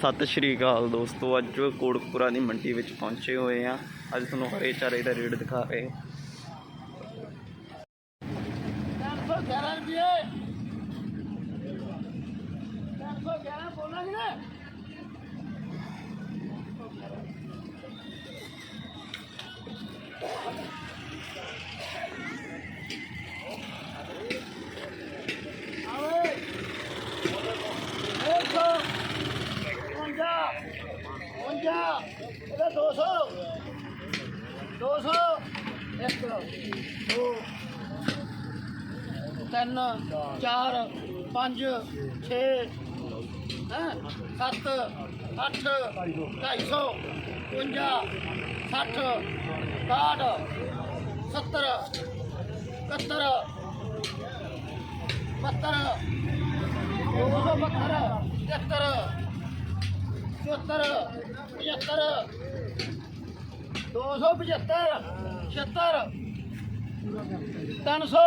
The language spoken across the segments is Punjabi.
ਸਤਿ ਸ਼੍ਰੀ ਅਕਾਲ ਦੋਸਤੋ, ਅੱਜ ਕੋੜਪੁਰਾ ਦੀ ਮੰਡੀ ਵਿੱਚ ਪਹੁੰਚੇ ਹੋਏ ਆ ਅੱਜ ਤੁਹਾਨੂੰ ਹਰੇ ਚਾਰੇ ਦਾ ਰੇਟ ਦਿਖਾ ਰਹੇ 411 ਇਹਦਾ 200 200 ਇੱਕ, ਦੋ। ਤਿੰਨ, ਚਾਰ, ਪੰਜ 6 ਹੈ? 7 8 250 50 60 60 70 71 72 72 73 74 75 275 76 300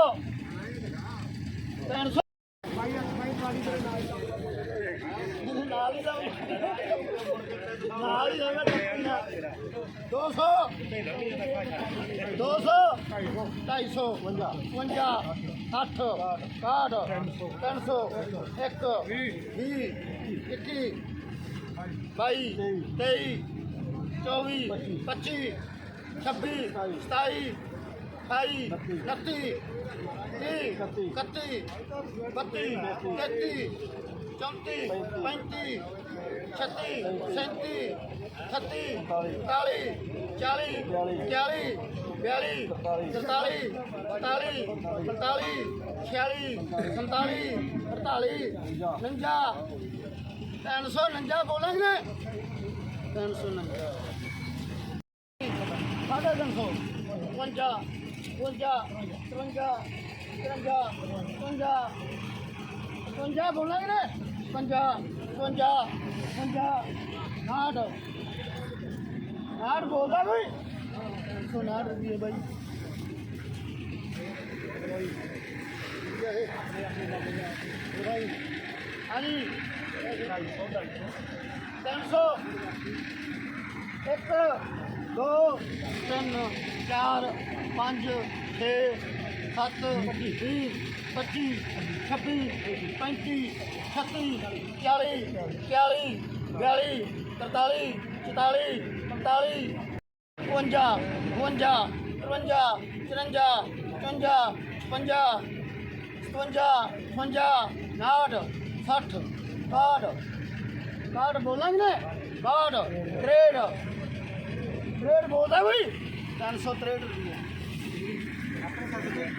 ਤਿੰਨ ਸੌ। ਨਾਲ ਹੀ ਨਾਲ ਹੀ ਲਾਓ। ਦੋ ਸੌ। ਦੋ ਸੌ। ਢਾਈ ਸੌ। ਪੰਜਾ ਅੱਠ। ਕਾਠ ਤਿੰਨ ਸੌ। ਇੱਕ। ਵੀਹ। ਇੱਕੀ। ਬਾਈ, ਤੇਈ, ਚੌਵੀ, ਪੱਚੀ, ਛੱਬੀ, ਸਤਾਈ, ਅਠਾਈ, ਉਨੱਤੀ, ਤੀਹ, ਇਕੱਤੀ, ਬੱਤੀ, ਤੇਤੀ, ਚੌਂਤੀ, ਪੈਂਤੀ, ਛੱਤੀ, ਸੈਂਤੀ, ਅਠੱਤੀ ਇਕਤਾਲੀ ਚਾਲੀ ਇਕਤਾਲੀ ਬਿਆਲੀ, ਤਰਤਾਲੀ ਪੰਤਾਲੀ ਪੰਤਾਲੀ ਛਿਆਲੀ, ਸੰਤਾਲੀ ਅਠਤਾਲੀ ਉਣੰਜਾ 349 ਬੋਲਾਂਗੇ 349 ਸਾਡਾ 300 52 52 53 53 53 ਬੋਲਾਂਗੇ 50 50 50 60 60 ਬੋਲਦਾ ਕੋਈ? 360 ਰੁਪਏ ਬਾਈ। Allez 300 ਇੱਕ ਦੋ ਤਿੰਨ ਚਾਰ ਪੰਜ ਛੇ ਸੱਤ 20 25 26 35 36 40 41 42 43 44 45 52 52 53 54 55 57 58 60 ਕਾਰਡ। ਕਾਰਡ ਬੋਲਾਂਗੇ ਨਾ ਕਾਰਡ। ਗ੍ਰੇਡ। ਗ੍ਰੇਡ ਬੋਲਦਾ ਬਈ 363 ਰੁਪਏ ਆਪਣੇ ਸਰਟੀਫਿਕੇਟ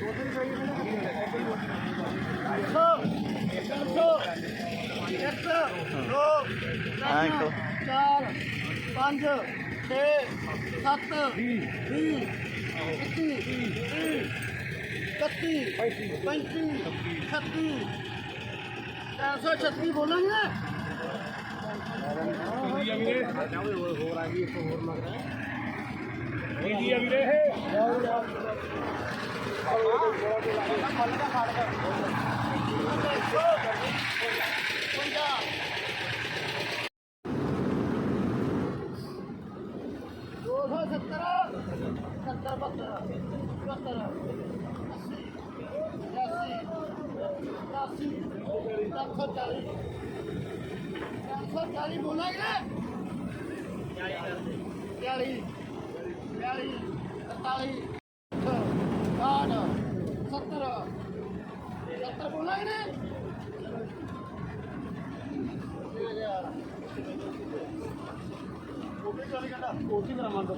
ਦੋ ਦਿਨ ਚਾਹੀਏ ਚਾਰ ਪੰਜ 6 7 20 21 31 35 36 ऐसा छत्री बोलेंगे दो सौ सत्तर सत्तर बहत्तर बहत्तर ਇਕਾਸੀ ਤਿੰਨ ਸੌ ਚਾਲੀ ਤਿੰਨ ਸੌ ਚਾਲੀ ਬੋਲਾਂਗੇ ਨਾ ਬਿਆਲੀ ਬਿਆਲੀ ਤਰਤਾਲੀ ਕਾਹਠ ਸੱਤਰ ਸੱਤਰ ਬੋਲਾਂਗੇ ਨਾ ਕੋਟੀ ਕਰਾਵਾਂਗਾ